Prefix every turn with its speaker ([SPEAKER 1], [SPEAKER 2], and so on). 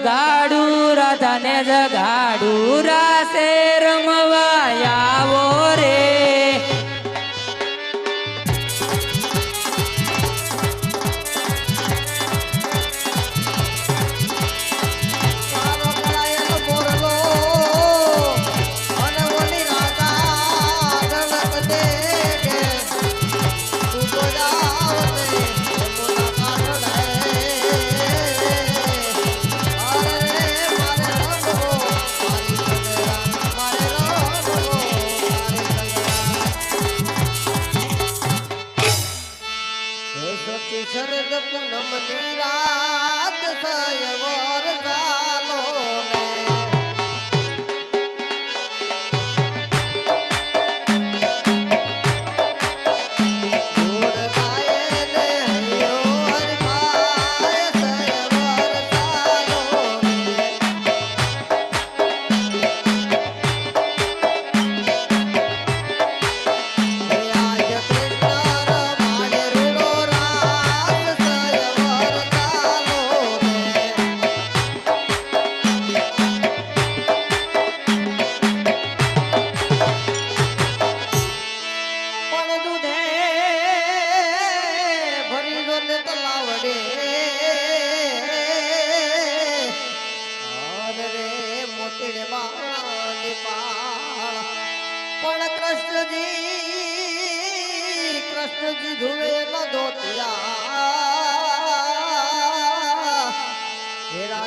[SPEAKER 1] agradar.
[SPEAKER 2] સતી શરદ પૂનમની રાત સયવર ચાલો ને. પડે રે મોતીડે બાળ પણ કૃષ્ણજી કૃષ્ણજી ધુવે ન ધોતિયા હેરા